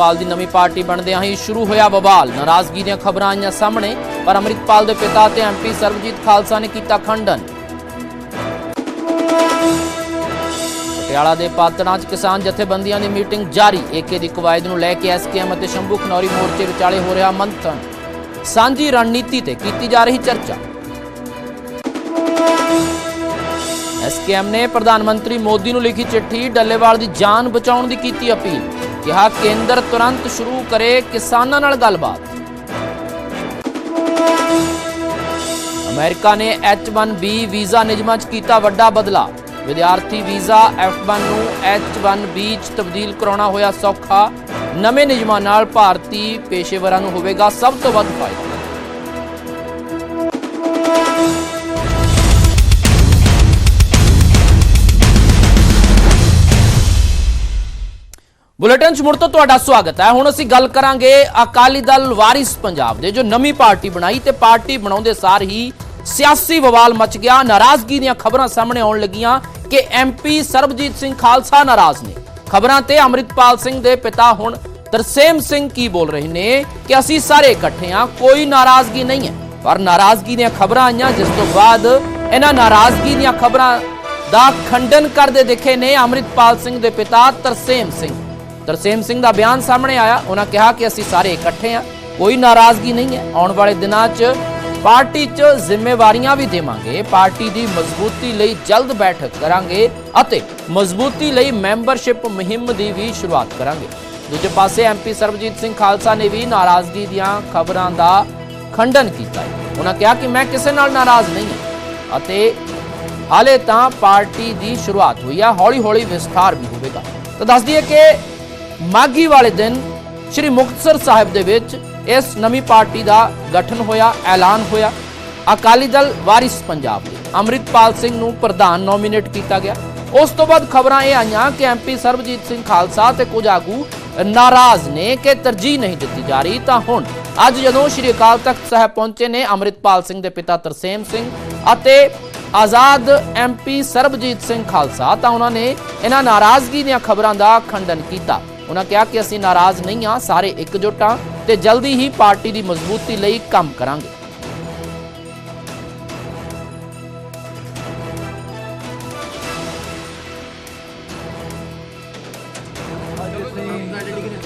ਅੰਮ੍ਰਿਤਪਾਲ ਦੀ ਨਵੀਂ ਪਾਰਟੀ ਬਣਦਿਆਂ ਹੀ ਸ਼ੁਰੂ ਹੋਇਆ ਬਵਾਲ ਨਾਰਾਜ਼ਗੀ ਦੀਆਂ ਖਬਰਾਂ ਆਈਆਂ ਸਾਹਮਣੇ, ਪਰ ਅੰਮ੍ਰਿਤਪਾਲ ਦੇ ਪਿਤਾ ਤੇ ਐਮਪੀ ਸਰਬਜੀਤ ਖਾਲਸਾ ਨੇ ਕੀਤਾ ਖੰਡਨ। ਪਟਿਆਲਾ ਦੇ ਪਾਤੜਾਂ 'ਚ ਕਿਸਾਨ ਜਥੇਬੰਦੀਆਂ ਦੀ ਮੀਟਿੰਗ ਜਾਰੀ। ਏਕੇ ਦੀ ਕਵਾਇਦ ਨੂੰ ਲੈ ਕੇ ਐਸਕੇਐਮ ਅਤੇ ਸ਼ੰਭੂ ਖਨੌਰੀ ਮੋਰਚੇ ਵਿਚਾਲੇ ਹੋ ਰਿਹਾ ਮੰਥਨ। ਸਾਂਝੀ ਰਣਨੀਤੀ ਤੇ ਕੀਤੀ ਜਾ ਰਹੀ ਚਰਚਾ। ਐਸਕੇਐਮ ਨੇ ਪ੍ਰਧਾਨ ਮੰਤਰੀ ਮੋਦੀ ਨੂੰ ਲਿਖੀ ਚਿੱਠੀ ਡੱਲੇਵਾਲ ਦੀ ਜਾਨ ਬਚਾਉਣ ਦੀ ਕੀਤੀ ਅਪੀਲ। ਕਿਹਾ, ਕੇਂਦਰ ਤੁਰੰਤ ਸ਼ੁਰੂ ਕਰੇ ਕਿਸਾਨਾਂ ਨਾਲ ਗੱਲਬਾਤ। ਅਮਰੀਕਾ ਨੇ H1B ਵੀਜ਼ਾ ਨਿਯਮਾਂ 'ਚ ਕੀਤਾ ਵੱਡਾ ਬਦਲਾਅ। ਵਿਦਿਆਰਥੀ ਵੀਜ਼ਾ F1 ਨੂੰ H1B 'ਚ ਤਬਦੀਲ ਕਰਾਉਣਾ ਹੋਇਆ ਸੌਖਾ। ਨਵੇਂ ਨਿਯਮਾਂ ਨਾਲ ਭਾਰਤੀ ਪੇਸ਼ੇਵਰਾਂ ਨੂੰ ਹੋਵੇਗਾ ਸਭ ਤੋਂ ਵੱਧ ਫਾਇਦਾ। ਬੁਲੇਟਿਨ 'ਚ ਮੁੜ ਤੋਂ ਤੁਹਾਡਾ ਸਵਾਗਤ ਹੈ। ਹੁਣ ਅਸੀਂ ਗੱਲ ਕਰਾਂਗੇ ਅਕਾਲੀ ਦਲ ਵਾਰਿਸ ਪੰਜਾਬ ਦੇ, ਜੋ ਨਵੀਂ ਪਾਰਟੀ ਬਣਾਈ ਤੇ ਪਾਰਟੀ ਬਣਾਉਂਦੇ ਸਾਰ ਹੀ ਸਿਆਸੀ ਬਵਾਲ ਮਚ ਗਿਆ। ਨਾਰਾਜ਼ਗੀ ਦੀਆਂ ਖਬਰਾਂ ਸਾਹਮਣੇ ਆਉਣ ਲੱਗੀਆਂ ਕਿ ਐਮਪੀ ਸਰਬਜੀਤ ਸਿੰਘ ਖਾਲਸਾ ਨਾਰਾਜ਼ ਨੇ। ਖਬਰਾਂ ਤੇ ਅੰਮ੍ਰਿਤਪਾਲ ਸਿੰਘ ਦੇ ਪਿਤਾ ਹੁਣ ਤਰਸੇਮ ਸਿੰਘ ਕੀ ਬੋਲ ਰਹੇ ਨੇ ਕਿ ਅਸੀਂ ਸਾਰੇ ਇਕੱਠੇ ਹਾਂ, ਕੋਈ ਨਾਰਾਜ਼ਗੀ ਨਹੀਂ ਹੈ। ਪਰ ਨਾਰਾਜ਼ਗੀ ਦੀਆਂ ਖਬਰਾਂ ਆਈਆਂ, ਜਿਸ ਤੋਂ ਬਾਅਦ ਇਹਨਾਂ ਨਾਰਾਜ਼ਗੀ ਦੀਆਂ ਖਬਰਾਂ ਦਾ ਖੰਡਨ ਕਰਦੇ ਦਿਖੇ ਨੇ ਅੰਮ੍ਰਿਤਪਾਲ ਸਿੰਘ ਦੇ ਪਿਤਾ ਤਰਸੇਮ ਸਿੰਘ। ਤਰਸੇਮ ਸਿੰਘ ਦਾ ਬਿਆਨ ਸਾਹਮਣੇ ਆਇਆ। ਉਹਨਾਂ ਕਿਹਾ ਕਿ ਅਸੀਂ ਸਾਰੇ ਇਕੱਠੇ ਹਾਂ, ਕੋਈ ਨਾਰਾਜ਼ਗੀ ਨਹੀਂ ਹੈ। ਆਉਣ ਵਾਲੇ ਦਿਨਾਂ 'ਚ ਪਾਰਟੀ 'ਚ ਜ਼ਿੰਮੇਵਾਰੀਆਂ ਵੀ ਦੇਵਾਂਗੇ। ਪਾਰਟੀ ਦੀ ਮਜ਼ਬੂਤੀ ਲਈ ਜਲਦ ਬੈਠਕ ਕਰਾਂਗੇ ਅਤੇ ਮਜ਼ਬੂਤੀ ਲਈ ਮੈਂਬਰਸ਼ਿਪ ਮੁਹਿੰਮ ਦੀ ਵੀ ਸ਼ੁਰੂਆਤ ਕਰਾਂਗੇ। ਦੂਜੇ ਪਾਸੇ ਐਮਪੀ ਸਰਬਜੀਤ ਸਿੰਘ ਖਾਲਸਾ ਨੇ ਵੀ ਨਾਰਾਜ਼ਗੀ ਦੀਆਂ ਖਬਰਾਂ ਦਾ ਖੰਡਨ ਕੀਤਾ ਹੈ। ਉਹਨਾਂ ਕਿਹਾ ਕਿ ਮੈਂ ਕਿਸੇ ਨਾਲ ਨਾਰਾਜ਼ ਨਹੀਂ ਹਾਂ ਅਤੇ ਹਾਲੇ ਤਾਂ ਪਾਰਟੀ ਦੀ ਸ਼ੁਰੂਆਤ ਹੋਈ ਹੈ ਹੌਲੀ-ਹੌਲੀ ਵਿਸਥਾਰ ਵੀ ਹੋਵੇਗਾ। ਤਾਂ ਦੱਸ ਦਈਏ ਕਿ ਮਾਗੀ ਵਾਲੇ ਦਿਨ ਸ੍ਰੀ ਮੁਕਤਸਰ ਸਾਹਿਬ ਦੇ ਵਿੱਚ ਇਸ ਨਵੀਂ ਪਾਰਟੀ ਦਾ ਗਠਨ ਹੋਇਆ, ਐਲਾਨ ਹੋਇਆ। ਅਕਾਲੀ ਦਲ ਵਾਰਿਸ ਪੰਜਾਬ ਦੇ। ਅੰਮ੍ਰਿਤਪਾਲ ਸਿੰਘ ਨੂੰ ਪ੍ਰਧਾਨ ਨੋਮੀਨੇਟ ਕੀਤਾ ਗਿਆ। ਉਸ ਤੋਂ ਬਾਅਦ ਖਬਰਾਂ ਇਹ ਆਈਆਂ ਕਿ ਐਮਪੀ ਸਰਬਜੀਤ ਸਿੰਘ ਖਾਲਸਾ ਤੇ ਕੁਝ ਆਗੂ ਨਾਰਾਜ਼ ਨੇ ਕਿ ਤਰਜੀਹ ਨਹੀਂ ਦਿੱਤੀ ਜਾ ਰਹੀ। ਤਾਂ ਹੁਣ, ਅੱਜ ਜਦੋਂ ਸ੍ਰੀ ਅਕਾਲ ਤਖਤ ਸਾਹਿਬ ਪਹੁੰਚੇ ਨੇ, ਅੰਮ੍ਰਿਤਪਾਲ ਸਿੰਘ ਦੇ ਪਿਤਾ ਤਰਸੇਮ ਸਿੰਘ ਅਤੇ ਆਜ਼ਾਦ ਐਮਪੀ ਸਰਬਜੀਤ ਸਿੰਘ ਖਾਲਸਾ, ਤਾਂ ਉਹਨਾਂ ਨੇ ਇਹਨਾਂ ਨਾਰਾਜ਼ਗੀ ਦੀਆਂ ਖਬਰਾਂ ਦਾ ਖੰਡਨ ਕੀਤਾ। ਉਹਨਾਂ ਕਿਹਾ ਕਿ ਅਸੀਂ ਨਾਰਾਜ਼ ਨਹੀਂ ਹਾਂ, ਸਾਰੇ ਇਕਜੁੱਟ ਆ ਤੇ ਜਲਦੀ ਹੀ ਪਾਰਟੀ ਦੀ ਮਜ਼ਬੂਤੀ ਲਈ ਕੰਮ ਕਰਾਂਗੇ।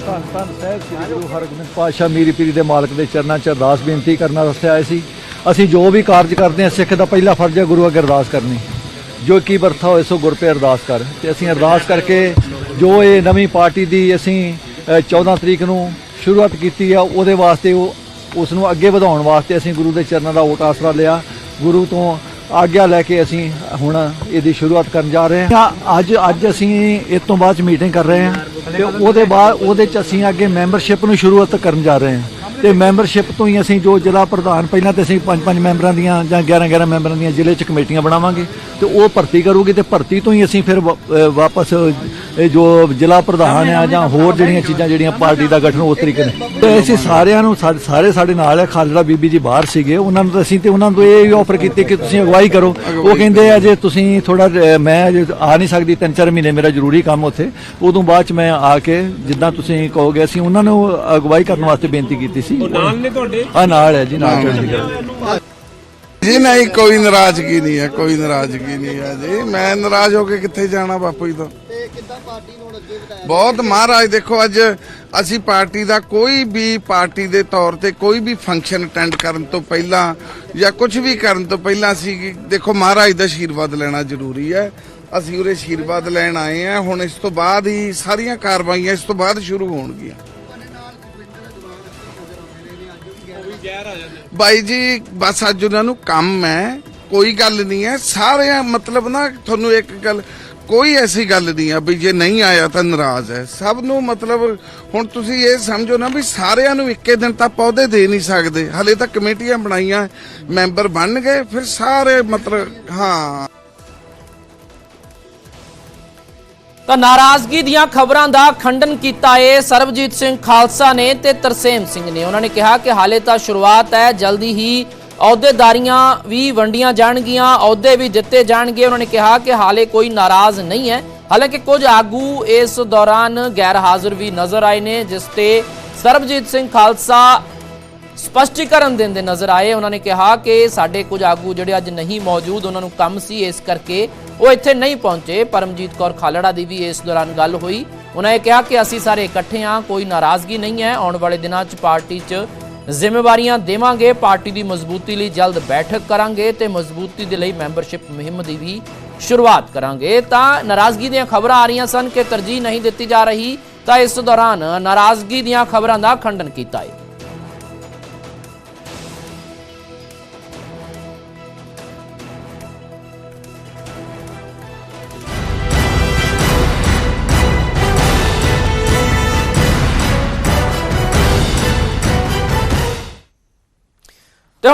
ਧੰਨ ਧੰਨ ਸਾਹਿਬ ਸ੍ਰੀ ਗੁਰੂ ਹਰਗੋਬਿੰਦ ਪਾਤਸ਼ਾਹ ਮੀਰੀ ਪੀਰੀ ਦੇ ਮਾਲਕ ਦੇ ਚਰਨਾਂ 'ਚ ਅਰਦਾਸ ਬੇਨਤੀ ਕਰਨ ਵਾਸਤੇ ਆਏ ਸੀ। ਅਸੀਂ ਜੋ ਵੀ ਕਾਰਜ ਕਰਦੇ ਹਾਂ, ਸਿੱਖ ਦਾ ਪਹਿਲਾ ਫਰਜ਼ ਹੈ ਗੁਰੂ ਅੱਗੇ ਅਰਦਾਸ ਕਰਨੀ। ਜੋ ਕੀ ਵਰਥਾ ਹੋਏ ਸੋ ਗੁਰ ਪੇ ਅਰਦਾਸ ਕਰ। ਤੇ ਅਸੀਂ ਅਰਦਾਸ ਕਰਕੇ ਜੋ ਇਹ ਨਵੀਂ ਪਾਰਟੀ ਦੀ ਅਸੀਂ ਅ, 14 ਤਰੀਕ ਨੂੰ ਸ਼ੁਰੂਆਤ ਕੀਤੀ ਆ ਉਹਦੇ ਵਾਸਤੇ ਉਹ ਉਸ ਨੂੰ ਅੱਗੇ ਵਧਾਉਣ ਵਾਸਤੇ ਅਸੀਂ ਗੁਰੂ ਦੇ ਚਰਨਾਂ ਦਾ ਓਟ ਆਸਰਾ ਲਿਆ। ਗੁਰੂ ਤੋਂ ਆਗਿਆ ਲੈ ਕੇ ਅਸੀਂ ਹੁਣ ਇਹਦੀ ਸ਼ੁਰੂਆਤ ਕਰਨ ਜਾ ਰਹੇ ਹਾਂ। ਅੱਜ ਅੱਜ ਅਸੀਂ ਇਸ ਤੋਂ ਬਾਅਦ ਚ ਮੀਟਿੰਗ ਕਰ ਰਹੇ ਹਾਂ ਤੇ ਉਹਦੇ ਬਾਅਦ ਉਹਦੇ ਚ ਅਸੀਂ ਅੱਗੇ ਮੈਂਬਰਸ਼ਿਪ ਨੂੰ ਸ਼ੁਰੂਆਤ ਕਰਨ ਜਾ ਰਹੇ ਹਾਂ। ਤੇ ਮੈਂਬਰਸ਼ਿਪ ਤੋਂ ਹੀ ਅਸੀਂ ਜੋ ਜ਼ਿਲ੍ਹਾ ਪ੍ਰਧਾਨ, ਪਹਿਲਾਂ ਤੇ ਅਸੀਂ ਪੰਜ ਪੰਜ ਮੈਂਬਰਾਂ ਦੀਆਂ ਜਾਂ 11 11 ਮੈਂਬਰਾਂ ਦੀਆਂ ਜ਼ਿਲ੍ਹੇ ਚ ਕਮੇਟੀਆਂ ਬਣਾਵਾਂਗੇ ਤੇ ਉਹ ਭਰਤੀ ਕਰੂਗੀ ਤੇ ਭਰਤੀ ਤੋਂ ਹੀ ਅਸੀਂ ਫਿਰ ਵਾ- ਵਾਪਸ ਜੋ ਜ਼ਿਲ੍ਹਾ ਪ੍ਰਧਾਨ ਆ ਜਾਂ ਹੋਰ ਜਿਹੜੀਆਂ ਚੀਜ਼ਾਂ ਜਿਹੜੀਆਂ ਪਾਰਟੀ ਦਾ ਗਠਨ ਉਸ ਤਰੀਕੇ ਨਾਲ। ਤੇ ਅਸੀਂ ਸਾਰਿਆਂ ਨੂੰ ਸਾ- ਸਾਰੇ ਸਾਡੇ ਨਾਲ ਹੈ ਖਾਲੜਾ ਬੀਬੀ ਜੀ ਬਾਹਰ ਸੀਗੇ, ਉਹਨਾਂ ਨੂੰ ਅਸੀਂ ਤੇ ਉਹਨਾਂ ਨੂੰ ਇਹ ਵੀ ਆਫਰ ਕੀਤੀ ਕਿ ਤੁਸੀਂ ਅਗਵਾਈ ਕਰੋ। ਉਹ ਕਹਿੰਦੇ ਆ ਜੇ ਤੁਸੀਂ ਥੋੜਾ ਮੈਂ ਆ ਨਹੀਂ ਸਕਦੀ ਤਿੰਨ ਚਾਰ ਮਹੀਨੇ ਮੇਰਾ ਜ਼ਰੂਰੀ ਕੰਮ ਉੱਥੇ। ਉਦੋਂ ਬਾਅਦ ਚ ਮੈਂ ਆ ਕੇ ਜਿੱਦਾਂ ਤੁਸੀਂ ਕਹੋਗੇ, ਅਸੀਂ ਉਹਨਾਂ ਨੂੰ ਅਗਵਾਈ ਕਰਨ ਵਾਸਤੇ ਬੇਨਤੀ ਕੀਤੀ ਸੀ। ਨਾਲ ਨੇ ਤੁਹਾਡੇ? ਆ ਨਾਲ ਹੈ ਜੀ ਨਾਲ ਜੀ ਨਹੀਂ ਕੋਈ ਨਾਰਾਜ਼ਗੀ ਨਹੀਂ ਹੈ ਕੋਈ ਨਾਰਾਜ਼ਗੀ ਨਹੀਂ ਹੈ ਜੀ। ਮੈਂ ਨਾਰਾਜ਼ ਹੋ ਕੇ ਕਿੱਥੇ ਜਾਣਾ ਬਾਪੂ ਜੀ ਤੋਂ? ਬਹੁਤ ਮਹਾਰਾਜ ਦੇਖੋ ਅੱਜ ਅਸੀਂ ਪਾਰਟੀ ਦਾ ਕੋਈ ਵੀ ਪਾਰਟੀ ਦੇ ਤੌਰ ਤੇ ਕੋਈ ਵੀ ਫੰਕਸ਼ਨ ਅਟੈਂਡ ਕਰਨ ਤੋਂ ਪਹਿਲਾਂ ਜਾਂ ਕੁਝ ਵੀ ਕਰਨ ਤੋਂ ਪਹਿਲਾਂ ਅਸੀਂ ਦੇਖੋ ਮਹਾਰਾਜ ਦਾ ਆਸ਼ੀਰਵਾਦ ਲੈਣਾ ਜ਼ਰੂਰੀ ਹੈ। ਅਸੀਂ ਉਹਦੇ ਆਸ਼ੀਰਵਾਦ ਲੈਣ ਆਏ ਆ ਹੁਣ ਇਸ ਤੋਂ ਬਾਅਦ ਹੀ ਸਾਰੀਆਂ ਕਾਰਵਾਈਆਂ ਇਸ ਤੋਂ ਬਾਅਦ ਸ਼ੁਰੂ ਹੋਣਗੀਆਂ। ਬਾਈ ਜੀ, ਬਸ ਅੱਜ ਉਹਨਾਂ ਨੂੰ ਕੰਮ ਹੈ, ਕੋਈ ਗੱਲ ਨਹੀਂ ਹੈ। ਸਾਰੇ ਮਤਲਬ ਨਾ ਤੁਹਾਨੂੰ ਇੱਕ ਗੱਲ, ਕੋਈ ਐਸੀ ਗੱਲ ਨਹੀਂ ਆ ਵੀ ਜੇ ਨਹੀਂ ਆਇਆ ਤਾਂ ਨਾਰਾਜ਼ ਹੈ। ਸਭ ਨੂੰ ਮਤਲਬ, ਹੁਣ ਤੁਸੀਂ ਇਹ ਸਮਝੋ ਨਾ ਵੀ ਸਾਰਿਆਂ ਨੂੰ ਇੱਕੇ ਦਿਨ ਤਾਂ ਪੌਦੇ ਦੇ ਨਹੀਂ ਸਕਦੇ। ਹਲੇ ਤਾਂ ਕਮੇਟੀਆਂ ਬਣਾਈਆਂ, ਮੈਂਬਰ ਬਣ ਗਏ, ਫਿਰ ਸਾਰੇ ਮਤਲਬ, ਹਾਂ। ਤਾਂ ਨਾਰਾਜ਼ਗੀ ਦੀਆਂ ਖਬਰਾਂ ਦਾ ਖੰਡਨ ਕੀਤਾ ਏ ਸਰਬਜੀਤ ਸਿੰਘ ਖਾਲਸਾ ਨੇ ਤੇ ਤਰਸੇਮ ਸਿੰਘ ਨੇ। ਉਹਨਾਂ ਨੇ ਕਿਹਾ ਕਿ ਹਾਲੇ ਤਾਂ ਸ਼ੁਰੂਆਤ ਹੈ, ਜਲਦੀ ਹੀ ਅਹੁਦੇਦਾਰੀਆਂ ਵੀ ਵੰਡੀਆਂ ਜਾਣਗੀਆਂ, ਅਹੁਦੇ ਵੀ ਦਿੱਤੇ ਜਾਣਗੇ। ਉਹਨਾਂ ਨੇ ਕਿਹਾ ਕਿ ਹਾਲੇ ਕੋਈ ਨਾਰਾਜ਼ ਨਹੀਂ ਹੈ। ਹਾਲਾਂਕਿ ਕੁਝ ਆਗੂ ਇਸ ਦੌਰਾਨ ਗੈਰ ਹਾਜ਼ਰ ਵੀ ਨਜ਼ਰ ਆਏ ਨੇ, ਜਿਸ ਤੇ ਸਰਬਜੀਤ ਸਿੰਘ ਖਾਲਸਾ ਸਪਸ਼ਟੀਕਰਨ ਦਿੰਦੇ ਨਜ਼ਰ ਆਏ। ਉਹਨਾਂ ਨੇ ਕਿਹਾ ਕਿ ਸਾਡੇ ਕੁਝ ਆਗੂ ਜਿਹੜੇ ਅੱਜ ਨਹੀਂ ਮੌਜੂਦ, ਉਹਨਾਂ ਨੂੰ ਕੰਮ ਸੀ, ਇਸ ਕਰਕੇ ਉਹ ਇੱਥੇ ਨਹੀਂ ਪਹੁੰਚੇ। ਪਰਮਜੀਤ ਕੌਰ ਖਾਲੜਾ ਦੀ ਵੀ ਇਸ ਦੌਰਾਨ ਗੱਲ ਹੋਈ। ਉਹਨਾਂ ਨੇ ਕਿਹਾ ਕਿ ਅਸੀਂ ਸਾਰੇ ਇਕੱਠੇ ਹਾਂ, ਕੋਈ ਨਾਰਾਜ਼ਗੀ ਨਹੀਂ ਹੈ। ਆਉਣ ਵਾਲੇ ਦਿਨਾਂ 'ਚ ਪਾਰਟੀ 'ਚ ਜ਼ਿੰਮੇਵਾਰੀਆਂ ਦੇਵਾਂਗੇ। ਪਾਰਟੀ ਦੀ ਮਜ਼ਬੂਤੀ ਲਈ ਜਲਦ ਬੈਠਕ ਕਰਾਂਗੇ ਤੇ ਮਜ਼ਬੂਤੀ ਦੇ ਲਈ ਮੈਂਬਰਸ਼ਿਪ ਮੁਹਿੰਮ ਦੀ ਵੀ ਸ਼ੁਰੂਆਤ ਕਰਾਂਗੇ। ਤਾਂ ਨਾਰਾਜ਼ਗੀ ਦੀਆਂ ਖਬਰਾਂ ਆ ਰਹੀਆਂ ਸਨ ਕਿ ਤਰਜੀਹ ਨਹੀਂ ਦਿੱਤੀ ਜਾ ਰਹੀ, ਤਾਂ ਇਸ ਦੌਰਾਨ ਨਾਰਾਜ਼ਗੀ ਦੀਆਂ ਖਬਰਾਂ ਦਾ ਖੰਡਨ ਕੀਤਾ ਹੈ।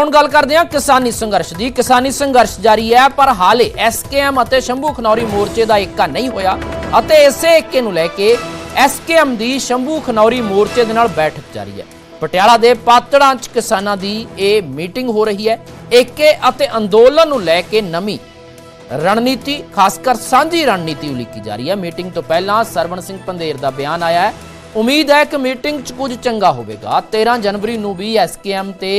ਹੁਣ ਗੱਲ ਕਰਦੇ ਹਾਂ ਕਿਸਾਨੀ ਸੰਘਰਸ਼ ਦੀ। ਕਿਸਾਨੀ ਸੰਘਰਸ਼ ਜਾਰੀ ਹੈ, ਪਰ ਹਾਲੇ ਐਸਕੇਐਮ ਅਤੇ ਸ਼ੰਭੂ ਖਨੌਰੀ ਮੋਰਚੇ ਦਾ ਏਕਾ ਨਹੀਂ ਹੋਇਆ ਅਤੇ ਇਸੇ ਏਕੇ ਨੂੰ ਲੈ ਕੇ ਐਸਕੇਐਮ ਦੀ ਸ਼ੰਭੂ ਖਨੌਰੀ ਮੋਰਚੇ ਦੇ ਨਾਲ ਬੈਠਕ ਜਾਰੀ ਹੈ। ਪਟਿਆਲਾ ਦੇ ਪਾਤੜਾਂ 'ਚ ਕਿਸਾਨਾਂ ਦੀ ਇਹ ਮੀਟਿੰਗ ਹੋ ਰਹੀ ਹੈ। ਏਕੇ ਅਤੇ ਅੰਦੋਲਨ ਨੂੰ ਲੈ ਕੇ ਨਵੀਂ ਰਣਨੀਤੀ, ਖਾਸ ਕਰ ਸਾਂਝੀ ਰਣਨੀਤੀ ਉਲੀਕੀ ਜਾ ਰਹੀ ਹੈ। ਮੀਟਿੰਗ ਤੋਂ ਪਹਿਲਾਂ ਸਰਵਣ ਸਿੰਘ ਪੰਦੇਰ ਦਾ ਬਿਆਨ ਆਇਆ ਹੈ। ਉਮੀਦ ਹੈ ਕਿ ਮੀਟਿੰਗ 'ਚ ਕੁਝ ਚੰਗਾ ਹੋਵੇਗਾ। 13 ਜਨਵਰੀ ਨੂੰ ਵੀ ਐਸਕੇਐਮ ਤੇ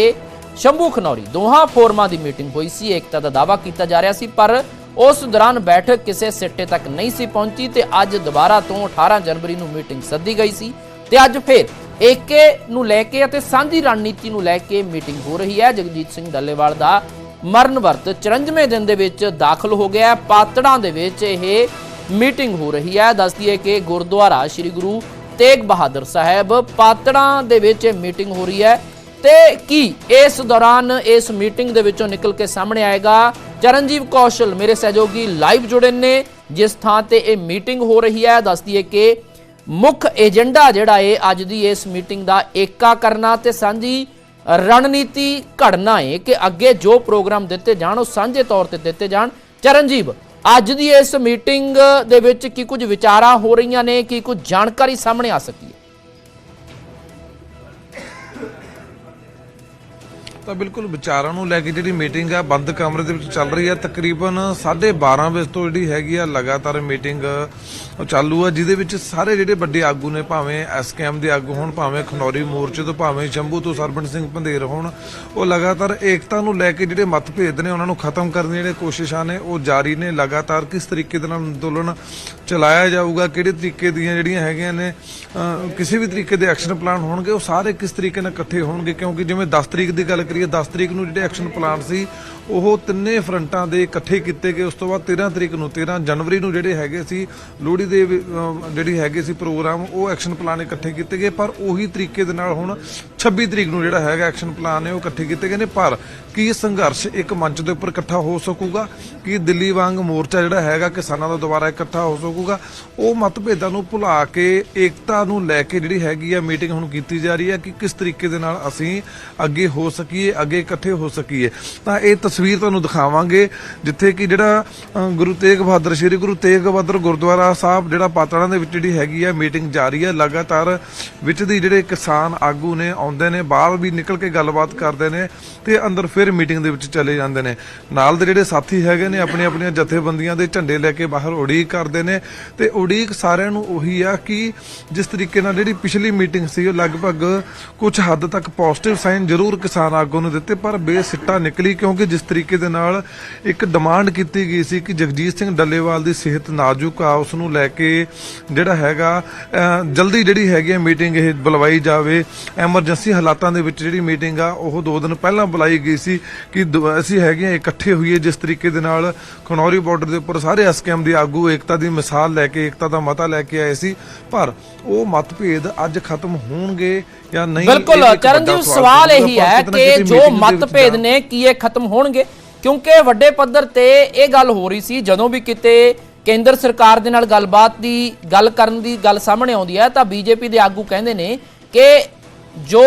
ਸ਼ੰਭੂ ਖਨੌਰੀ, ਦੋਹਾਂ ਫੋਰਮਾਂ ਦੀ ਮੀਟਿੰਗ ਹੋਈ ਸੀ। ਏਕਤਾ ਦਾ ਦਾਅਵਾ ਕੀਤਾ ਜਾ ਰਿਹਾ ਸੀ, ਪਰ ਉਸ ਦੌਰਾਨ ਬੈਠਕ ਕਿਸੇ ਸਿੱਟੇ ਤੱਕ ਨਹੀਂ ਸੀ ਪਹੁੰਚੀ ਤੇ ਅੱਜ ਦੁਬਾਰਾ ਤੋਂ 18 ਜਨਵਰੀ ਨੂੰ ਮੀਟਿੰਗ ਸੱਦੀ ਗਈ ਸੀ ਤੇ ਅੱਜ ਫਿਰ ਏਕੇ ਨੂੰ ਲੈ ਕੇ ਅਤੇ ਸਾਂਝੀ ਰਣਨੀਤੀ ਨੂੰ ਲੈ ਕੇ ਮੀਟਿੰਗ ਹੋ ਰਹੀ ਹੈ। ਜਗਜੀਤ ਸਿੰਘ ਡੱਲੇਵਾਲ ਦਾ ਮਰਨ ਵਰਤ 94 ਦਿਨ ਦੇ ਵਿੱਚ ਦਾਖਲ ਹੋ ਗਿਆ ਪਾਤੜਾਂ ਦੇ ਵਿੱਚ ਇਹ ਮੀਟਿੰਗ ਹੋ ਰਹੀ ਹੈ। ਦੱਸਦੀ ਹੈ ਕਿ ਗੁਰਦੁਆਰਾ ਸ੍ਰੀ ਗੁਰੂ ਤੇਗ ਬਹਾਦਰ ਸਾਹਿਬ ਪਾਤੜਾਂ ਦੇ ਵਿੱਚ ਇਹ ਮੀਟਿੰਗ ਹੋ ਰਹੀ ਹੈ। ਤੇ ਕੀ ਇਸ ਦੌਰਾਨ ਇਸ ਮੀਟਿੰਗ ਦੇ ਵਿੱਚੋਂ ਨਿਕਲ ਕੇ ਸਾਹਮਣੇ ਆਏਗਾ? ਚਰਨਜੀਵ ਕੌਸ਼ਲ ਮੇਰੇ ਸਹਿਯੋਗੀ ਲਾਈਵ ਜੁੜੇ ਨੇ, ਜਿਸ ਥਾਂ ਤੇ ਇਹ ਮੀਟਿੰਗ ਹੋ ਰਹੀ ਹੈ। ਦੱਸਦੀ ਹੈ ਕਿ ਮੁੱਖ ਏਜੰਡਾ ਜਿਹੜਾ ਹੈ ਅੱਜ ਦੀ ਇਸ ਮੀਟਿੰਗ ਦਾ ਏਕਾ ਕਰਨਾ ਤੇ ਸਾਂਝੀ ਰਣਨੀਤੀ ਘੜਨਾ ਹੈ ਕਿ ਅੱਗੇ ਜੋ ਪ੍ਰੋਗਰਾਮ ਦਿੱਤੇ ਜਾਣ, ਉਹ ਸਾਂਝੇ ਤੌਰ ਤੇ ਦਿੱਤੇ ਜਾਣ। ਚਰਨਜੀਵ, ਅੱਜ ਦੀ ਇਸ ਮੀਟਿੰਗ ਦੇ ਵਿੱਚ ਕੀ ਕੁਝ ਵਿਚਾਰਾਂ ਹੋ ਰਹੀਆਂ ਨੇ? ਕੀ ਕੁਝ ਜਾਣਕਾਰੀ ਸਾਹਮਣੇ ਆ ਸਕੀ ਤਾਂ ਬਿਲਕੁਲ ਵਿਚਾਰਾਂ ਨੂੰ ਲੈ ਕੇ ਜਿਹੜੀ ਮੀਟਿੰਗ ਆ ਬੰਦ ਕਮਰੇ ਦੇ ਵਿੱਚ ਚੱਲ ਰਹੀ ਹੈ ਤਕਰੀਬਨ 12:30 ਵਜੇ ਤੋਂ ਜਿਹੜੀ ਹੈਗੀ ਆ ਲਗਾਤਾਰ ਮੀਟਿੰਗ ਉਹ ਚਾਲੂ ਆ, ਜਿਹਦੇ ਵਿੱਚ ਸਾਰੇ ਜਿਹੜੇ ਵੱਡੇ ਆਗੂ ਨੇ, ਭਾਵੇਂ ਐਸਕੇਐਮ ਦੇ ਆਗੂ ਹੋਣ, ਭਾਵੇਂ ਖਨੌਰੀ ਮੋਰਚੇ ਤੋਂ, ਭਾਵੇਂ ਸ਼ੰਭੂ ਤੋਂ ਸਰਬਣ ਸਿੰਘ ਪੰਧੇਰ ਹੋਣ, ਉਹ ਲਗਾਤਾਰ ਏਕਤਾ ਨੂੰ ਲੈ ਕੇ ਜਿਹੜੇ ਮਤਭੇਦ ਨੇ, ਉਹਨਾਂ ਨੂੰ ਖਤਮ ਕਰਨ ਦੀਆਂ ਜਿਹੜੇ ਕੋਸ਼ਿਸ਼ਾਂ ਨੇ, ਉਹ ਜਾਰੀ ਨੇ। ਲਗਾਤਾਰ ਕਿਸ ਤਰੀਕੇ ਦੇ ਨਾਲ ਅੰਦੋਲਨ ਚਲਾਇਆ ਜਾਊਗਾ, ਕਿਹੜੇ ਤਰੀਕੇ ਦੀਆਂ ਜਿਹੜੀਆਂ ਹੈਗੀਆਂ ਨੇ ਕਿਸੇ ਵੀ ਤਰੀਕੇ ਦੇ ਐਕਸ਼ਨ ਪਲਾਨ ਹੋਣਗੇ, ਉਹ ਸਾਰੇ ਕਿਸ ਤਰੀਕੇ ਨਾਲ ਇਕੱਠੇ ਹੋਣਗੇ? ਕਿਉਂਕਿ ਜਿਵੇਂ 10 ਤਰੀਕ ਦੀ ਗੱਲ ਕਰੀਏ 10 ਤਰੀਕ ਨੂੰ ਜਿਹੜੇ ਐਕਸ਼ਨ ਪਲਾਨ ਸੀ ਉਹ ਤਿੰਨੇ ਫਰੰਟਾਂ ਦੇ ਇਕੱਠੇ ਕੀਤੇ ਗਏ। ਉਸ ਤੋਂ ਬਾਅਦ 13 ਤਰੀਕ ਨੂੰ 13 ਜਨਵਰੀ ਨੂੰ ਜਿਹੜੇ ਹੈਗੇ ਸੀ, ਲੋਹੜੀ ਦੇ ਜਿਹੜੀ ਹੈਗੇ ਸੀ ਪ੍ਰੋਗਰਾਮ, ਉਹ ਐਕਸ਼ਨ ਪਲਾਨ ਇਕੱਠੇ ਕੀਤੇ ਗਏ। ਪਰ ਉਹੀ ਤਰੀਕੇ ਦੇ ਨਾਲ ਹੁਣ 26 ਤਰੀਕ ਨੂੰ ਜਿਹੜਾ ਹੈਗਾ ਐਕਸ਼ਨ ਪਲਾਨ ਨੇ, ਉਹ ਇਕੱਠੇ ਕੀਤੇ ਗਏ ਨੇ। ਪਰ ਕੀ ਸੰਘਰਸ਼ ਇੱਕ ਮੰਚ ਦੇ ਉੱਪਰ ਇਕੱਠਾ ਹੋ ਸਕੂਗਾ? ਕੀ ਦਿੱਲੀ ਵਾਂਗ ਮੋਰਚਾ ਜਿਹੜਾ ਹੈਗਾ ਕਿਸਾਨਾਂ ਦਾ ਦੁਬਾਰਾ ਇਕੱਠਾ ਹੋ ਸਕੂਗਾ? ਉਹ ਮਤਭੇਦਾਂ ਨੂੰ ਭੁਲਾ ਕੇ, ਏਕਤਾ ਨੂੰ ਲੈ ਕੇ ਜਿਹੜੀ ਹੈਗੀ ਆ ਮੀਟਿੰਗ ਹੁਣ ਕੀਤੀ ਜਾ ਰਹੀ ਹੈ ਕਿ ਕਿਸ ਤਰੀਕੇ ਦੇ ਨਾਲ ਅਸੀਂ ਅੱਗੇ ਹੋ ਸਕੀਏ, ਅੱਗੇ ਇਕੱਠੇ ਹੋ ਸਕੀਏ। ਤਾਂ ਇਹ ਤਸਵੀਰ ਤੁਹਾਨੂੰ ਦਿਖਾਵਾਂਗੇ, ਜਿੱਥੇ ਕਿ ਜਿਹੜਾ ਗੁਰੂ ਤੇਗ ਬਹਾਦਰ, ਸ੍ਰੀ ਗੁਰੂ ਤੇਗ ਬਹਾਦਰ ਗੁਰਦੁਆਰਾ ਸਾਹਿਬ ਜਿਹੜਾ ਪਾਤੜਾਂ ਦੇ ਵਿੱਚ ਜਿਹੜੀ ਹੈਗੀ ਆ ਮੀਟਿੰਗ ਜਾਰੀ ਹੈ ਲਗਾਤਾਰ ਵਿੱਚ ਦੀ ਜਿਹੜੇ ਕਿਸਾਨ ਆਗੂ ਨੇ ਆਉਂਦੇ ਨੇ, ਬਾਹਰ ਵੀ ਨਿਕਲ ਕੇ ਗੱਲਬਾਤ ਕਰਦੇ ਨੇ ਤੇ ਅੰਦਰ ਫਿਰ ਮੀਟਿੰਗ ਦੇ ਵਿੱਚ ਚਲੇ ਜਾਂਦੇ ਨੇ। ਨਾਲ ਦੇ ਜਿਹੜੇ ਸਾਥੀ ਹੈਗੇ ਨੇ ਆਪਣੀਆਂ ਆਪਣੀਆਂ ਜਥੇਬੰਦੀਆਂ ਦੇ ਝੰਡੇ ਲੈ ਕੇ ਬਾਹਰ ਉਡੀਕ ਕਰਦੇ ਨੇ ਤੇ ਉਡੀਕ ਸਾਰਿਆਂ ਨੂੰ ਉਹੀ ਆ ਕਿ ਜਿਸ ਤਰੀਕੇ ਨਾਲ ਜਿਹੜੀ ਪਿਛਲੀ ਮੀਟਿੰਗ ਸੀ, ਉਹ ਲਗਭਗ ਕੁਝ ਹੱਦ ਤੱਕ ਪੋਜ਼ਿਟਿਵ ਸਾਈਨ ਜ਼ਰੂਰ ਕਿਸਾਨ ਆਗੂ ਨੂੰ ਦਿੱਤੇ, ਪਰ ਬੇਸਿੱਟਾ ਨਿਕਲੀ ਕਿਉਂਕਿ ਜਿਸ ਤਰੀਕੇ ਦੇ ਨਾਲ ਇੱਕ ਡਿਮਾਂਡ ਕੀਤੀ ਗਈ ਸੀ ਕਿ ਜਗਜੀਤ ਸਿੰਘ ਡੱਲੇਵਾਲ ਦੀ ਸਿਹਤ ਨਾਜ਼ੁਕ ਆ, ਉਸ ਨੂੰ ਲੈ ਕੇ ਜਿਹੜਾ ਹੈਗਾ ਜਲਦੀ ਜਿਹੜੀ ਹੈਗੀ ਮੀਟਿੰਗ ਇਹ ਬੁਲਵਾਈ ਜਾਵੇ। ਐਮਰਜੈਂਸੀ ਹਾਲਾਤਾਂ ਦੇ ਵਿੱਚ ਜਿਹੜੀ ਮੀਟਿੰਗ ਆ, ਉਹ 2 ਦਿਨ ਪਹਿਲਾਂ ਬੁਲਾਈ ਗਈ ਸੀ ਕਿ ਦ- ਅਸੀਂ ਹੈਗੇ ਆ, ਇਕੱਠੇ ਹੋਈਏ ਜਿਸ ਤਰੀਕੇ ਦੇ ਨਾਲ ਖਨੌਰੀ ਬਾਰਡਰ ਦੇ ਉੱਪਰ ਸਾਰੇ ਐਸਕੇਐਮ ਦੇ ਆਗੂ, ਏਕਤਾ ਦੀ ਮਿਸਾਲ ਲੈ ਕੇ, ਏਕਤਾ ਦਾ ਮਤਾ ਲੈ ਕੇ ਆਏ ਸੀ। ਪਰ ਉਹ ਮਤਭੇਦ ਅੱਜ ਖਤਮ ਹੋਣਗੇ ਜਾਂ ਨਹੀਂ ਇਹ ਬਿਲਕੁਲ ਚਰਨਜੀਤ ਸਵਾਲ ਇਹੀ ਹੈ ਕਿ ਜੋ ਮਤਭੇਦ ਨੇ ਕੀ ਇਹ ਖਤਮ ਹੋਣਗੇ? ਕਿਉਂਕਿ ਵੱਡੇ ਪੱਧਰ ਤੇ ਇਹ ਗੱਲ ਹੋ ਰਹੀ ਸੀ ਜਦੋਂ ਵੀ ਕਿਤੇ ਕੇਂਦਰ ਸਰਕਾਰ ਦੇ ਨਾਲ ਗੱਲਬਾਤ ਦੀ ਗੱਲ ਕਰਨ ਦੀ ਗੱਲ ਸਾਹਮਣੇ ਆਉਂਦੀ ਹੈ ਤਾਂ ਬੀਜੇਪੀ ਦੇ ਆਗੂ ਕਹਿੰਦੇ ਨੇ ਕਿ ਜੋ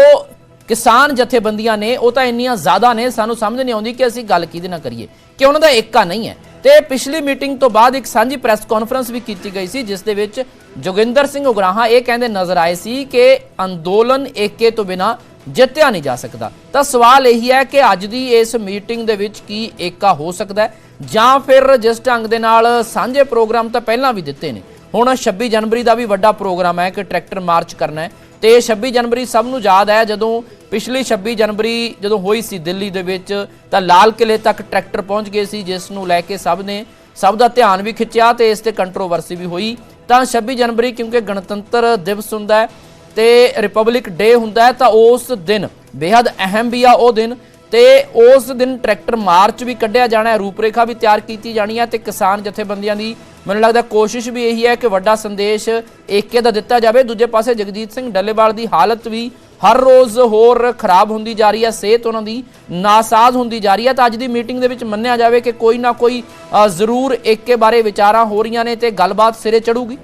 ਕਿਸਾਨ ਜਥੇਬੰਦੀਆਂ ਨੇ ਉਹ ਤਾਂ ਇੰਨੀਆਂ ਜ਼ਿਆਦਾ ਨੇ ਸਾਨੂੰ ਸਮਝ ਨਹੀਂ ਆਉਂਦੀ ਕਿ ਅਸੀਂ ਗੱਲ ਕਿਹਦੇ ਨਾਲ ਕਰੀਏ। ਕਿ ਉਹਨਾਂ ਦਾ ਏਕਾ ਨਹੀਂ ਹੈ। ਤੇ ਪਿਛਲੀ ਮੀਟਿੰਗ ਤੋਂ ਬਾਅਦ ਇੱਕ ਸਾਂਝੀ ਪ੍ਰੈਸ ਕਾਨਫਰੰਸ ਵੀ ਕੀਤੀ ਗਈ ਸੀ, ਜਿਸ ਦੇ ਵਿੱਚ ਜੋਗਿੰਦਰ ਸਿੰਘ ਉਗਰਾਹਾਂ ਇਹ ਕਹਿੰਦੇ ਨਜ਼ਰ ਆਏ ਸੀ ਕਿ ਅੰਦੋਲਨ ਏਕੇ ਤੋਂ ਬਿਨਾ ਜਿੱਤਿਆ ਨਹੀਂ ਜਾ ਸਕਦਾ। ਤਾਂ ਸਵਾਲ ਇਹੀ ਹੈ ਕਿ ਅੱਜ ਦੀ ਇਸ ਮੀਟਿੰਗ ਦੇ ਵਿੱਚ ਕੀ ਏਕਾ ਹੋ ਸਕਦਾ ਜਾਂ ਫਿਰ ਜਿਸ ਢੰਗ ਦੇ ਨਾਲ ਸਾਂਝੇ ਪ੍ਰੋਗਰਾਮ ਤਾਂ ਪਹਿਲਾਂ ਵੀ ਦਿੱਤੇ ਨੇ। ਹੁਣ 26 ਜਨਵਰੀ ਦਾ ਵੀ ਵੱਡਾ ਪ੍ਰੋਗਰਾਮ ਹੈ ਕਿ ਟਰੈਕਟਰ ਮਾਰਚ ਕਰਨਾ ਹੈ। ਤੇ 26 ਜਨਵਰੀ ਸਭ ਨੂੰ ਯਾਦ ਹੈ, ਜਦੋਂ ਪਿਛਲੀ 26 ਜਨਵਰੀ ਜਦੋਂ ਹੋਈ ਸੀ ਦਿੱਲੀ ਦੇ ਵਿੱਚ, ਤਾਂ ਲਾਲ ਕਿਲੇ ਤੱਕ ਟਰੈਕਟਰ ਪਹੁੰਚ ਗਏ ਸੀ, ਜਿਸ ਨੂੰ ਲੈ ਕੇ ਸਭ ਨੇ ਸਭ ਦਾ ਧਿਆਨ ਵੀ ਖਿੱਚਿਆ ਤੇ ਇਸ ਤੇ ਕੰਟਰੋਵਰਸੀ ਵੀ ਹੋਈ। ਤਾਂ 26 ਜਨਵਰੀ ਕਿਉਂਕਿ ਗਣਤੰਤਰ ਦਿਵਸ ਹੁੰਦਾ ਹੈ ਤੇ ਰਿਪਬਲਿਕ ਡੇ ਹੁੰਦਾ ਹੈ, ਤਾਂ ਉਸ ਦਿਨ ਬੇहद ਅਹਿਮ ਵੀ ਆ ਉਹ ਦਿਨ ਤੇ ਉਸ ਦਿਨ ਟਰੈਕਟਰ ਮਾਰਚ ਵੀ ਕੱਢਿਆ ਜਾਣਾ ਹੈ, ਰੂਪਰੇਖਾ ਵੀ ਤਿਆਰ ਕੀਤੀ ਜਾਣੀ ਹੈ ਤੇ ਕਿਸਾਨ ਜਥੇਬੰਦੀਆਂ ਦੀ ਮੈਨੂੰ ਲੱਗਦਾ ਕੋਸ਼ਿਸ਼ ਵੀ ਇਹੀ ਹੈ ਕਿ ਵੱਡਾ ਸੰਦੇਸ਼ ਏਕੇ ਦਾ ਦਿੱਤਾ ਜਾਵੇ। ਦੂਜੇ ਪਾਸੇ ਜਗਜੀਤ ਸਿੰਘ ਡੱਲੇਵਾਲ ਦੀ ਹਾਲਤ ਵੀ ਹਰ ਰੋਜ਼ ਹੋਰ ਖਰਾਬ ਹੁੰਦੀ ਜਾ ਰਹੀ ਹੈ। ਸਿਹਤ ਉਹਨਾਂ ਦੀ ਨਾਸਾਜ਼ ਹੁੰਦੀ ਜਾ ਰਹੀ ਹੈ। ਤਾਂ ਅੱਜ ਦੀ ਮੀਟਿੰਗ ਦੇ ਵਿੱਚ ਮੰਨਿਆ ਜਾਵੇ ਕਿ ਕੋਈ ਨਾ ਕੋਈ ਜ਼ਰੂਰ ਏਕੇ ਬਾਰੇ ਵਿਚਾਰਾਂ ਹੋ ਰਹੀਆਂ ਨੇ ਤੇ ਗੱਲਬਾਤ ਸਿਰੇ ਚੜੂਗੀ।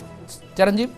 ਚਰਨਜੀਤ?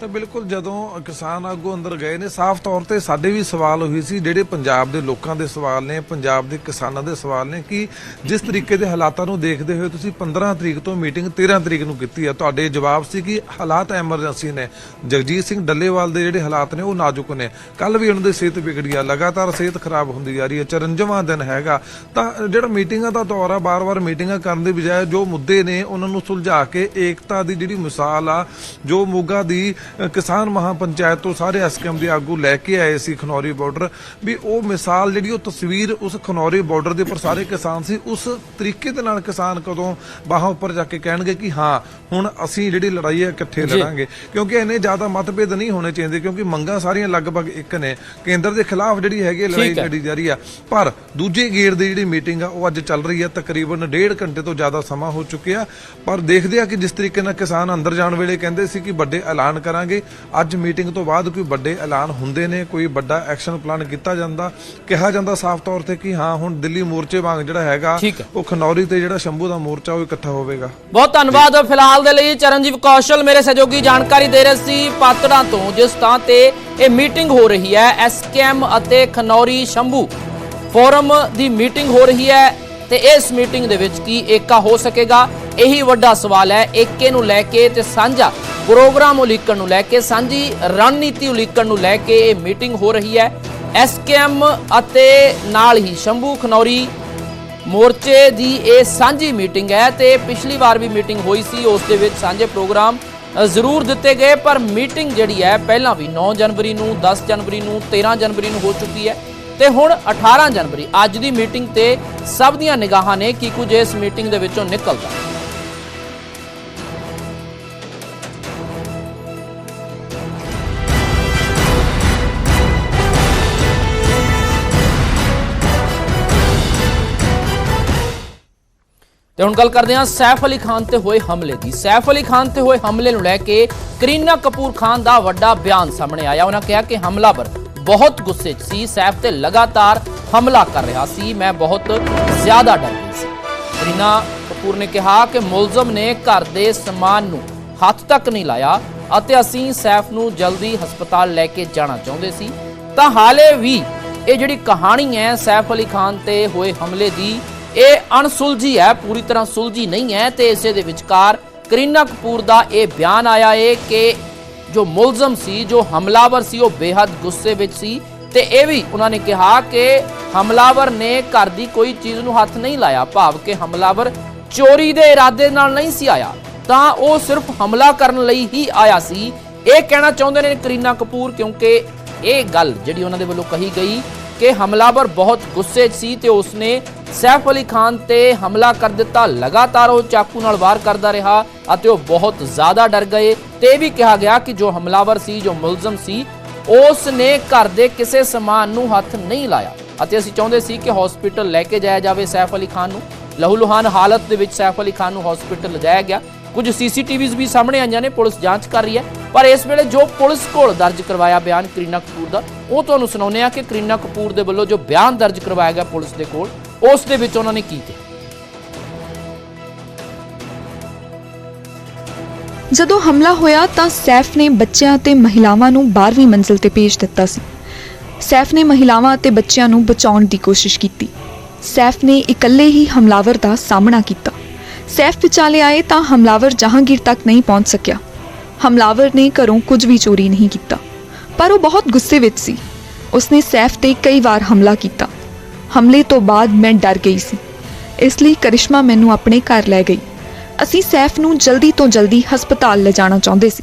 ਤਾਂ ਬਿਲਕੁਲ ਜਦੋਂ ਕਿਸਾਨ ਆਗੂ ਅੰਦਰ ਗਏ ਨੇ, ਸਾਫ਼ ਤੌਰ ਤੇ ਸਾਡੇ ਵੀ ਸਵਾਲ ਹੋਈ ਸੀ, ਜਿਹੜੇ ਪੰਜਾਬ ਦੇ ਲੋਕਾਂ ਦੇ ਸਵਾਲ ਨੇ, ਪੰਜਾਬ ਦੇ ਕਿਸਾਨਾਂ ਦੇ ਸਵਾਲ ਨੇ, ਕਿ ਜਿਸ ਤਰੀਕੇ ਦੇ ਹਾਲਾਤਾਂ ਨੂੰ ਦੇਖਦੇ ਹੋਏ ਤੁਸੀਂ 15 ਤਰੀਕ ਤੋਂ ਮੀਟਿੰਗ 13 ਤਰੀਕ ਨੂੰ ਕੀਤੀ ਆ, ਤੁਹਾਡੇ ਜਵਾਬ ਸੀ ਕਿ ਹਾਲਾਤ ਐਮਰਜੈਂਸੀ ਨੇ। ਜਗਜੀਤ ਸਿੰਘ ਡੱਲੇਵਾਲ ਦੇ ਜਿਹੜੇ ਹਾਲਾਤ ਨੇ, ਉਹ ਨਾਜ਼ੁਕ ਨੇ। ਕੱਲ ਵੀ ਉਹਨਾਂ ਦੀ ਸਿਹਤ ਵਿਗੜੀ ਆ, ਲਗਾਤਾਰ ਸਿਹਤ ਖਰਾਬ ਹੁੰਦੀ ਜਾ ਰਹੀ ਹੈ 54ਵਾਂ ਦਿਨ ਹੈਗਾ। ਤਾਂ ਜਿਹੜਾ ਮੀਟਿੰਗਾਂ ਦਾ ਦੌਰ ਆ ਬਾਰ-ਬਾਰ ਮੀਟਿੰਗਾਂ ਕਰਨ ਦੀ ਬਜਾਏ ਜੋ ਮੁੱਦੇ ਨੇ, ਉਹਨਾਂ ਨੂੰ ਸੁਲਝਾ ਕੇ ਏਕਤਾ ਦੀ ਜਿਹੜੀ ਮਿਸਾਲ ਆ, ਜੋ ਮੋਗਾ ਦੀ ਕਿਸਾਨ ਮਹਾਪੰਚਾਇਤ ਤੋਂ ਸਾਰੇ ਐਸਕੇਐਮ ਦੇ ਆਗੂ ਲੈ ਕੇ ਆਏ ਸੀ ਖਨੌਰੀ ਬਾਰਡਰ ਵੀ ਉਹ ਮਿਸਾਲ ਜਿਹੜੀ ਉਹ ਤਸਵੀਰ ਉਸ ਖਨੌਰੀ ਬਾਰਡਰ ਦੇ ਉੱਪਰ ਸਾਰੇ ਕਿਸਾਨ ਸੀ ਉਸ ਤਰੀਕੇ ਦੇ ਨਾਲ ਕਿਸਾਨ ਕਦੋਂ ਬਾਹਾਂ ਉੱਪਰ ਜਾ ਕੇ ਕਹਿਣਗੇ ਕਿ ਹਾਂ ਹੁਣ ਅਸੀਂ ਜਿਹੜੀ ਲੜਾਈ ਹੈ ਇਕੱਠੇ ਲੜਾਂਗੇ। ਕਿਉਂਕਿ ਇਹਨੇ ਜ਼ਿਆਦਾ ਮਤਭੇਦ ਨਹੀਂ ਹੋਣੇ ਚਾਹੀਦੇ ਕਿਉਂਕਿ ਮੰਗਾਂ ਸਾਰੀਆਂ ਲਗਭਗ ਇੱਕ ਨੇ। ਕੇਂਦਰ ਦੇ ਖਿਲਾਫ ਜਿਹੜੀ ਹੈਗੀ ਲੜਾਈ। ਲੜੀ ਜਾ ਰਹੀ ਆ। ਪਰ ਦੂਜੇ ਗੇੜ ਦੀ ਜਿਹੜੀ ਮੀਟਿੰਗ ਆ ਉਹ ਅੱਜ ਚੱਲ ਰਹੀ ਆ ਤਕਰੀਬਨ ਡੇਢ ਘੰਟੇ ਤੋਂ ਜ਼ਿਆਦਾ ਸਮਾਂ ਹੋ ਚੁੱਕਿਆ। ਪਰ ਦੇਖਦੇ ਆ ਕਿ ਜਿਸ ਤਰੀਕੇ ਨਾਲ ਕਿਸਾਨ ਅੰਦਰ ਜਾਣ ਵੇਲੇ ਕਹਿੰਦੇ ਸੀ ਕਿ ਵੱਡੇ ਐਲਾਨ ਕਰਾਂਗੇ। ਅੱਜ ਮੀਟਿੰਗ ਤੋਂ ਬਾਅਦ ਕੋਈ ਵੱਡੇ ਐਲਾਨ ਹੁੰਦੇ ਨੇ ਕੋਈ ਵੱਡਾ ਐਕਸ਼ਨ ਪਲਾਨ ਕੀਤਾ ਜਾਂਦਾ। ਕਿਹਾ ਜਾਂਦਾ ਸਾਫ਼ ਤੌਰ ਤੇ ਕਿ ਹਾਂ ਹੁਣ ਦਿੱਲੀ ਮੋਰਚੇ ਵਾਂਗ ਜਿਹੜਾ ਹੈਗਾ। ਉਹ ਖਨੌਰੀ ਤੇ ਜਿਹੜਾ ਸ਼ੰਭੂ ਦਾ ਮੋਰਚਾ ਉਹ ਇਕੱਠਾ ਹੋਵੇਗਾ। ਬਹੁਤ ਧੰਨਵਾਦ ਫਿਲਹਾਲ ਦੇ ਲਈ ਚਰਨਜੀਤ ਕੌਸ਼ਲ ਮੇਰੇ ਸਹਿਯੋਗੀ ਜਾਣਕਾਰੀ ਦੇ ਰਹੇ ਸੀ ਪਾਤੜਾਂ ਤੋਂ ਜਿਸ ਥਾਂ ਤੇ ਇਹ ਮੀਟਿੰਗ ਹੋ ਰਹੀ ਹੈ ਐਸਕੇਐਮ ਅਤੇ ਖਨੌਰੀ ਸ਼ੰਭੂ ਫੋਰਮ ਦੀ ਮੀਟਿੰਗ ਹੋ ਰਹੀ ਹੈ ਤੇ ਇਸ ਮੀਟਿੰਗ ਦੇ ਵਿੱਚ ਕੀ ਏਕਾ ਹੋ ਸਕੇਗਾ ਇਹੀ ਵੱਡਾ ਸਵਾਲ ਹੈ। ਏਕੇ ਨੂੰ ਲੈ ਕੇ ਤੇ ਸਾਂਝਾ ਪ੍ਰੋਗਰਾਮ ਉਲੀਕਣ ਨੂੰ ਲੈ ਕੇ, ਸਾਂਝੀ ਰਣਨੀਤੀ ਉਲੀਕਣ ਨੂੰ ਲੈ ਕੇ ਇਹ ਮੀਟਿੰਗ ਹੋ ਰਹੀ ਹੈ। ਐਸਕੇਐਮ ਅਤੇ ਨਾਲ ਹੀ ਸ਼ੰਭੂ ਖਨੌਰੀ ਮੋਰਚੇ ਦੀ ਇਹ ਸਾਂਝੀ ਮੀਟਿੰਗ ਹੈ ਤੇ ਪਿਛਲੀ ਵਾਰ ਵੀ ਮੀਟਿੰਗ ਹੋਈ ਸੀ, ਉਸ ਦੇ ਵਿੱਚ ਸਾਂਝੇ ਪ੍ਰੋਗਰਾਮ ਜ਼ਰੂਰ ਦਿੱਤੇ ਗਏ, ਪਰ ਮੀਟਿੰਗ ਜਿਹੜੀ ਹੈ, ਪਹਿਲਾਂ ਵੀ 9 ਜਨਵਰੀ ਨੂੰ 10 ਜਨਵਰੀ ਨੂੰ 13 ਜਨਵਰੀ ਨੂੰ ਹੋ ਚੁੱਕੀ ਹੈ ਤੇ ਹੁਣ 18 ਜਨਵਰੀ, ਅੱਜ ਦੀ ਮੀਟਿੰਗ ਤੇ ਸਭ ਦੀਆਂ ਨਿਗਾਹਾਂ ਨੇ ਕੀ ਕੁਝ ਇਸ ਮੀਟਿੰਗ ਦੇ ਵਿੱਚੋਂ ਨਿਕਲਦਾ। ਤੇ ਹੁਣ ਗੱਲ ਕਰਦੇ ਹਾਂ ਸੈਫ ਅਲੀ ਖਾਨ ਤੇ ਹੋਏ ਹਮਲੇ ਦੀ। ਸੈਫ ਅਲੀ ਖਾਨ ਤੇ ਹੋਏ ਹਮਲੇ ਨੂੰ ਲੈ ਕੇ ਕਰੀਨਾ ਕਪੂਰ ਖਾਨ ਦਾ ਵੱਡਾ ਬਿਆਨ ਸਾਹਮਣੇ ਆਇਆ। ਉਹਨਾਂ ਕਿਹਾ ਕਿ ਹਮਲਾਵਰ ਬਹੁਤ ਗੁੱਸੇ 'ਚ ਸੀ, ਸੈਫ ਤੇ ਲਗਾਤਾਰ ਹਮਲਾ ਕਰ ਰਿਹਾ ਸੀ। ਮੈਂ ਬਹੁਤ ਜ਼ਿਆਦਾ ਡਰ ਗਈ ਸੀ। ਕਰੀਨਾ ਕਪੂਰ ਨੇ ਕਿਹਾ ਕਿ ਮੁਲਜ਼ਮ ਨੇ ਘਰ ਦੇ ਸਮਾਨ ਨੂੰ ਹੱਥ ਤੱਕ ਨਹੀਂ ਲਾਇਆ ਅਤੇ ਅਸੀਂ ਸੈਫ ਨੂੰ ਜਲਦੀ ਹਸਪਤਾਲ ਲੈ ਕੇ ਜਾਣਾ ਚਾਹੁੰਦੇ ਸੀ। ਤਾਂ ਹਾਲੇ ਵੀ ਇਹ ਜਿਹੜੀ ਕਹਾਣੀ ਹੈ ਸੈਫ ਅਲੀ ਖਾਨ ਤੇ ਹੋਏ ਹਮਲੇ ਦੀ ਇਹ ਅਣਸੁਲਝੀ ਹੈ, ਪੂਰੀ ਤਰ੍ਹਾਂ ਸੁਲਝੀ ਨਹੀਂ ਹੈ ਤੇ ਇਸੇ ਦੇ ਵਿਚਕਾਰ ਕਰੀਨਾ ਕਪੂਰ ਦਾ ਇਹ ਬਿਆਨ ਆਇਆ ਏ ਕਿ ਜੋ ਮੁਲਜ਼ਮ ਸੀ, ਜੋ ਹਮਲਾਵਰ ਸੀ, ਉਹ ਬੇहद ਗੁੱਸੇ ਵਿੱਚ ਸੀ ਤੇ ਇਹ ਵੀ ਉਹਨਾਂ ਨੇ ਕਿਹਾ ਕਿ ਹਮਲਾਵਰ ਨੇ ਘਰ ਦੀ ਕੋਈ ਚੀਜ਼ ਨੂੰ ਹੱਥ ਨਹੀਂ ਲਾਇਆ, ਭਾਵ ਕਿ ਹਮਲਾਵਰ ਚੋਰੀ ਦੇ ਇਰਾਦੇ ਨਾਲ ਨਹੀਂ ਸੀ ਆਇਆ। ਤਾਂ ਉਹ ਸਿਰਫ ਹਮਲਾ ਕਰਨ ਲਈ ਹੀ ਆਇਆ ਸੀ। ਇਹ ਕਹਿਣਾ ਚਾਹੁੰਦੇ ਨੇ ਕਰੀਨਾ ਕਪੂਰ ਕਿਉਂਕਿ ਇਹ ਗੱਲ ਜਿਹੜੀ ਉਹਨਾਂ ਦੇ ਵੱਲੋਂ ਕਹੀ ਗਈ ਕਿ ਹਮਲਾਵਰ ਬਹੁਤ ਗੁੱਸੇ ਸੀ ਤੇ ਉਸਨੇ ਸੈਫ ਅਲੀ ਖਾਨ ਤੇ ਹਮਲਾ ਕਰ ਦਿੱਤਾ, ਲਗਾਤਾਰ ਉਹ ਚਾਕੂ ਨਾਲ ਵਾਰ ਕਰਦਾ ਰਿਹਾ ਅਤੇ ਉਹ ਬਹੁਤ ਜ਼ਿਆਦਾ ਡਰ ਗਏ। ਤੇ ਇਹ ਵੀ ਕਿਹਾ ਗਿਆ ਕਿ ਜੋ ਹਮਲਾਵਰ ਸੀ, ਜੋ ਮੁਲਜ਼ਮ ਸੀ ਉਸ ਨੇ ਘਰ ਦੇ ਕਿਸੇ ਸਮਾਨ ਨੂੰ ਹੱਥ ਨਹੀਂ ਲਾਇਆ। ਅਤੇ ਅਸੀਂ ਚਾਹੁੰਦੇ ਸੀ ਕਿ ਹਸਪੀਟਲ ਲੈ ਕੇ ਜਾਇਆ ਜਾਵੇ ਸੈਫ ਅਲੀ ਖਾਨ ਨੂੰ। ਲਹੂ ਲੁਹਾਨ ਹਾਲਤ ਦੇ ਵਿੱਚ ਸੈਫ ਅਲੀ ਖਾਨ ਨੂੰ ਹਸਪੀਟਲ ਲਿਜਾਇਆ ਗਿਆ। ਕੁਝ ਸੀਸੀਟੀਵੀਜ਼ ਵੀ ਸਾਹਮਣੇ ਆਈਆਂ ਨੇ, ਪੁਲਿਸ ਜਾਂਚ ਕਰ ਰਹੀ ਹੈ। ਪਰ ਇਸ ਵੇਲੇ ਜੋ ਪੁਲਿਸ ਕੋਲ ਦਰਜ ਕਰਵਾਇਆ ਬਿਆਨ ਕਰੀਨਾ ਕਪੂਰ ਦਾ, ਉਹ ਤੁਹਾਨੂੰ ਸੁਣਾਉਂਦੇ ਆ ਕਿ ਕਰੀਨਾ ਕਪੂਰ ਦੇ ਵੱਲੋਂ ਜੋ ਬਿਆਨ ਦਰਜ ਕਰਵਾਇਆ ਗਿਆ ਪੁਲਿਸ ਦੇ ਕੋਲ ਉਸ ਦੇ ਵਿੱਚ ਉਹਨਾਂ ਨੇ ਕੀ ਕਿਹਾ? ਜਦੋਂ ਹਮਲਾ ਹੋਇਆ ਤਾਂ ਸੈਫ ਨੇ ਬੱਚਿਆਂ ਅਤੇ ਮਹਿਲਾਵਾਂ ਨੂੰ 12ਵੀਂ ਮੰਜ਼ਿਲ ਤੇ ਭੇਜ ਦਿੱਤਾ ਸੀ। ਸੈਫ ਨੇ ਮਹਿਲਾਵਾਂ ਅਤੇ ਬੱਚਿਆਂ ਨੂੰ ਬਚਾਉਣ ਦੀ ਕੋਸ਼ਿਸ਼ ਕੀਤੀ। ਸੈਫ ਨੇ ਇਕੱਲੇ ਹੀ ਹਮਲਾਵਰ ਦਾ ਸਾਹਮਣਾ ਕੀਤਾ। ਸੈਫ ਵਿਚਾਲੇ ਆਏ ਤਾਂ ਹਮਲਾਵਰ ਜਹਾਂਗੀਰ ਤੱਕ ਨਹੀਂ ਪਹੁੰਚ ਸਕਿਆ। ਹਮਲਾਵਰ ਨੇ ਘਰੋਂ ਕੁਝ ਵੀ ਚੋਰੀ ਨਹੀਂ ਕੀਤਾ। ਪਰ ਉਹ ਬਹੁਤ ਗੁੱਸੇ ਵਿੱਚ ਸੀ। ਉਸਨੇ ਸੈਫ ਤੇ ਕਈ ਵਾਰ ਹਮਲਾ ਕੀਤਾ। ਹਮਲੇ ਤੋਂ ਬਾਅਦ ਮੈਂ ਡਰ ਗਈ ਸੀ। ਇਸ ਲਈ ਕਰਿਸ਼ਮਾ ਮੈਨੂੰ ਆਪਣੇ ਘਰ ਲੈ ਗਈ। ਅਸੀਂ ਸੈਫ ਨੂੰ ਜਲਦੀ ਤੋਂ ਜਲਦੀ ਹਸਪਤਾਲ ਲਿਜਾਣਾ ਚਾਹੁੰਦੇ ਸੀ।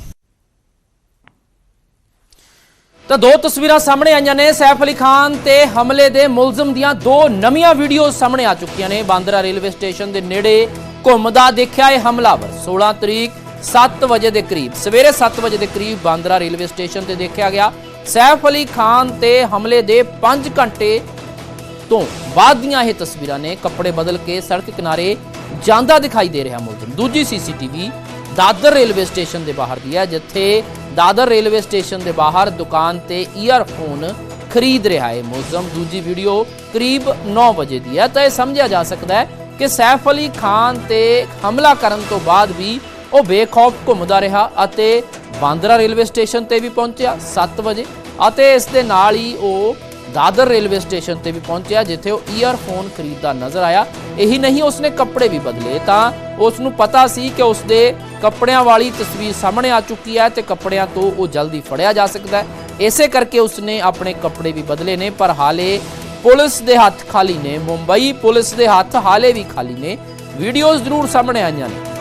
ਤਾਂ ਦੋ ਤਸਵੀਰਾਂ ਸਾਹਮਣੇ ਆਈਆਂ ਨੇ। ਸੈਫ ਅਲੀ ਖਾਨ ਤੇ ਹਮਲੇ ਦੇ ਮੁਲਜ਼ਮ ਦੀਆਂ ਦੋ ਨਵੀਆਂ ਵੀਡੀਓ ਸਾਹਮਣੇ ਆ ਚੁੱਕੀਆਂ ਨੇ। ਬਾਂਦਰਾ ਰੇਲਵੇ ਸਟੇਸ਼ਨ ਦੇ ਨੇੜੇ ਘੁੰਮਦਾ ਦੇਖਿਆ ਇਹ ਹਮਲਾਵਰ 16 ਤਰੀਕ 7 ਵਜੇ ਦੇ ਕਰੀਬ, ਸਵੇਰੇ 7 ਵਜੇ ਦੇ ਕਰੀਬ ਬਾਂਦਰਾ ਰੇਲਵੇ ਸਟੇਸ਼ਨ ਤੇ ਦੇਖਿਆ ਗਿਆ। ਸੈਫ ਅਲੀ ਖਾਨ ਤੇ ਹਮਲੇ ਦੇ 5 ਘੰਟੇ ਤੋਂ ਬਾਅਦ ਦੀਆਂ ਇਹ ਤਸਵੀਰਾਂ ਨੇ ਕੱਪੜੇ ਬਦਲ ਕੇ ਸੜਕ ਕਿਨਾਰੇ ਜਾਂਦਾ ਦਿਖਾਈ ਦੇ ਰਿਹਾ ਮੁਲਜ਼ਮ। ਦੂਜੀ ਸੀਸੀਟੀਵੀ ਦਾਦਰ ਰੇਲਵੇ ਸਟੇਸ਼ਨ ਦੇ ਬਾਹਰ ਦੀ ਹੈ, ਜਿੱਥੇ ਦਾਦਰ ਰੇਲਵੇ ਸਟੇਸ਼ਨ ਦੇ ਬਾਹਰ ਦੁਕਾਨ ਤੇ ਈਅਰਫੋਨ ਖਰੀਦ ਰਿਹਾ ਹੈ ਮੁਲਜ਼ਮ। ਦੂਜੀ ਵੀਡੀਓ ਕਰੀਬ 9 ਵਜੇ ਦੀ ਹੈ। ਤਾਂ ਇਹ ਸਮਝਿਆ ਜਾ ਸਕਦਾ ਹੈ ਕਿ ਸੈਫ ਅਲੀ ਖਾਨ ਤੇ ਹਮਲਾ ਕਰਨ ਤੋਂ ਬਾਅਦ ਵੀ ਉਹ ਬੇਖੌਫ ਘੁੰਮਦਾ ਰਿਹਾ ਅਤੇ ਬਾਂਦਰਾ ਰੇਲਵੇ ਸਟੇਸ਼ਨ ਤੇ ਵੀ ਪਹੁੰਚਿਆ 7 ਵਜੇ। ਅਤੇ ਇਸ ਦੇ ਨਾਲ ਹੀ ਉਹ ਦਾਦਰ ਰੇਲਵੇ ਸਟੇਸ਼ਨ ਤੇ ਵੀ ਪਹੁੰਚਿਆ ਜਿੱਥੇ ਉਹ ਈਅਰਫੋਨ ਖਰੀਦਦਾ ਨਜ਼ਰ ਆਇਆ ਇਹੀ ਨਹੀਂ ਉਸਨੇ ਕੱਪੜੇ ਵੀ ਬਦਲੇ ਤਾਂ ਉਸ ਨੂੰ ਪਤਾ ਸੀ ਕਿ ਉਸਦੇ ਕੱਪੜਿਆਂ ਵਾਲੀ ਤਸਵੀਰ ਸਾਹਮਣੇ ਆ ਚੁੱਕੀ ਹੈ ਤੇ ਕੱਪੜਿਆਂ ਤੋਂ ਉਹ ਜਲਦੀ ਫੜਿਆ ਜਾ ਸਕਦਾ ਹੈ ਇਸੇ ਕਰਕੇ ਉਸਨੇ ਆਪਣੇ ਕੱਪੜੇ ਵੀ ਬਦਲੇ ਨੇ ਪਰ ਹਾਲੇ ਪੁਲਿਸ ਦੇ ਹੱਥ ਖਾਲੀ ਨੇ ਮੁੰਬਈ ਪੁਲਿਸ ਦੇ ਹੱਥ ਹਾਲੇ ਵੀ ਖਾਲੀ ਨੇ ਵੀਡੀਓਜ਼ ਜ਼ਰੂਰ ਸਾਹਮਣੇ ਆਈਆਂ ਨੇ